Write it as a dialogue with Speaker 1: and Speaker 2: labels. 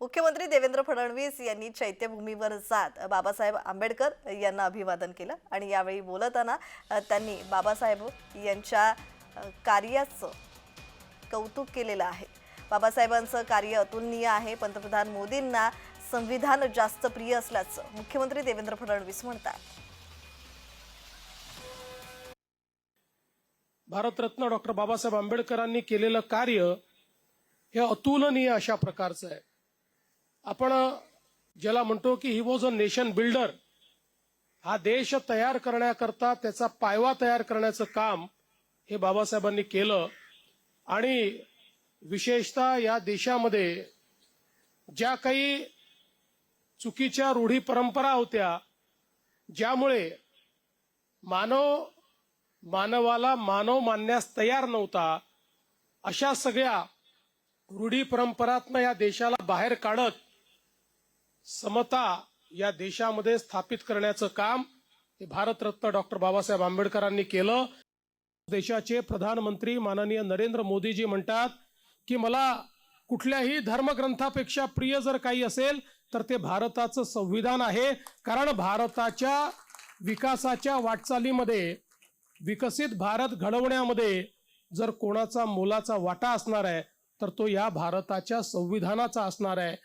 Speaker 1: मुख्यमंत्री देवेंद्र फडणवीस यांनी चैत्यभूमीवर जात बाबासाहेब आंबेडकर यांना अभिवादन केलं आणि यावेळी बोलताना त्यांनी बाबासाहेब यांच्या कार्याचं कौतुक केलेलं आहे. बाबासाहेबांचं कार्य अतुलनीय आहे. पंतप्रधान मोदींना संविधान जास्त प्रिय असल्याचं मुख्यमंत्री देवेंद्र फडणवीस म्हणतात.
Speaker 2: भारतरत्न डॉक्टर बाबासाहेब आंबेडकरांनी केलेलं कार्य हे अतुलनीय अशा प्रकारचं आहे. आपण ज्याला म्हणतो की he was a nation builder हा देश तयार करण्याकरता त्याचा पायवा तयार करण्याचं काम हे बाबासाहेबांनी केलं. आणि विशेषतः या देशामध्ये ज्या काही चुकीच्या रूढी परंपरा होत्या ज्यामुळे मानव मानवाला मानव मानण्यास तयार नव्हता अशा सगळ्या रूढी परंपरातनं या देशाला बाहेर काढत समता या देशामध्ये स्थापित करण्याचं काम हे भारतरत्न डॉक्टर बाबासाहेब आंबेडकरांनी केलं. देशाचे प्रधानमंत्री माननीय नरेंद्र मोदीजी म्हणतात की मला कुठल्याही धर्मग्रंथापेक्षा प्रिय जर काही असेल तर ते भारताचं संविधान आहे. कारण भारताच्या विकासाच्या वाटचालीमध्ये विकसित भारत घडवण्यामध्ये जर कोणाचा मोलाचा वाटा असणार आहे तर तो या भारताच्या संविधानाचा असणार आहे.